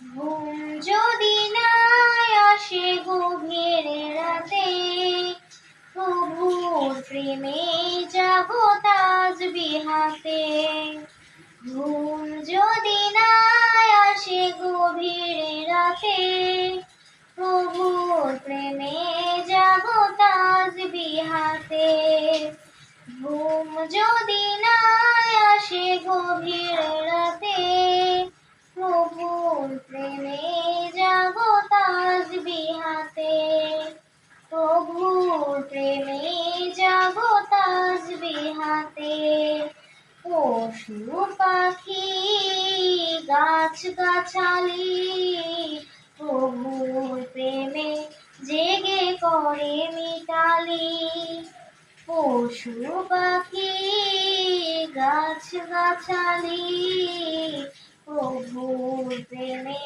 ঘুম যদি না আসে গভীর রাতে প্রভুর প্রেমে যাব তাজ বিহাতে। ঘুম যদি না আসে গভীর রাতে প্রভুর প্রেমে যাব তাজ বিহাতে। ঘুম যদি না প্রভুর প্রেমে যাব তাজ বিহাতে পশু পাখি, গাছ গাছালি প্রভুর প্রেমে জেগে করে মিতালি। পশু পাখি, গাছ গাছালি প্রভুর প্রেমে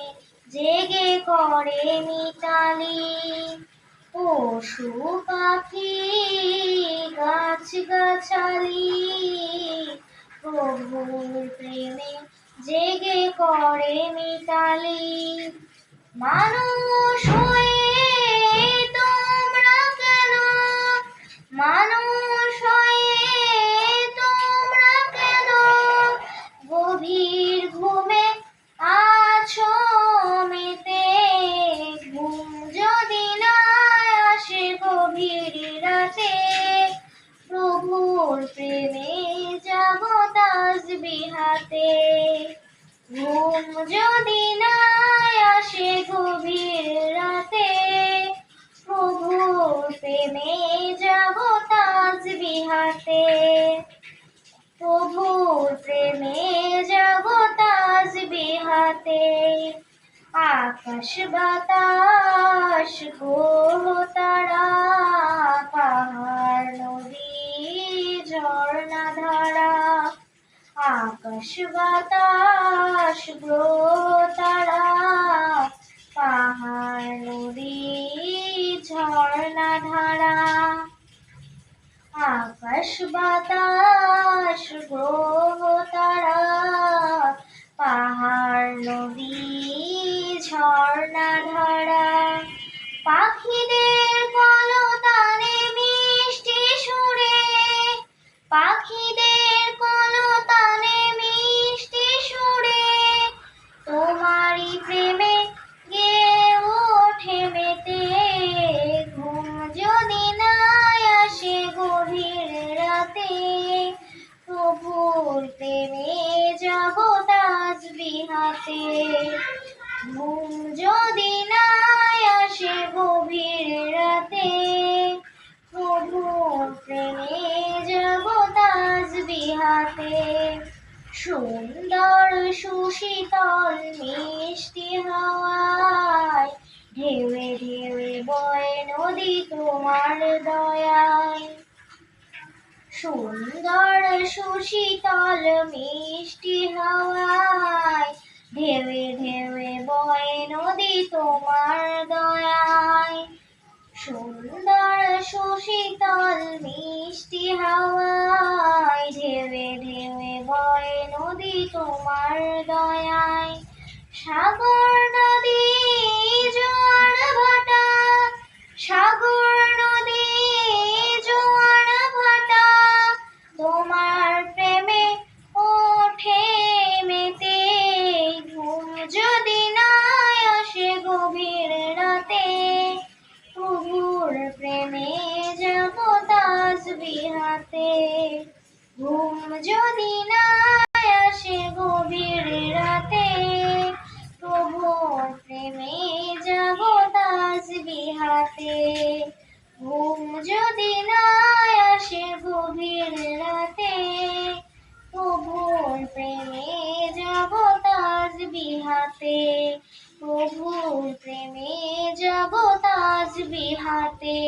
জেগে করে মিতালি। পশু পাখি গাছ গাছালি প্রভুর প্রেমে জেগে করে মিতালি। মানুষ ঘুম যদি না আসে গভীর রাতে প্রভু প্রেমে যাব তাজ বিহাতে। প্রভু প্রেমে যাব তাজ বিহাতে, আকাশ বাতাস গ্রহ আকাশ বাতাস তারা। পাহাড় নদী ঝর্ণা ধারা। আকাশ বাতাস তারা। পাহাড় নদী ঝর্ণা ধারা। যদি আসে গভীর রাতে বিহাতে সুন্দর সুশীতল মিষ্টি হাওয়ায়, ঢেউয়ে ঢেউয়ে বয় নদী তোমার দয়ায়। সুন্দর সুশীতল মিষ্টি হাওয়ায় ঢেউে ঢেউয়ে বয় নদী তোমার দয়ায়। সুন্দর সুশীতল মিষ্টি হাওয়ায় ঢেউয়ে ঢেউয়ে বয় নদী তোমার দয়ায়। সাগর বিহাতে। ঘুম যদি না আসে গভীর রাতে প্রভুর প্রেমে যাব তাজ বিহাতে। ঘুম যদি না আসে গভীর রাতে প্রভুর প্রেমে যাব তাজ বিহাতে। প্রভুর প্রেমে যাব তাজ বিহাতে।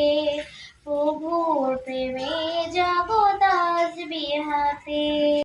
প্রভুর প্রেমে যাব তাজ বিহাতে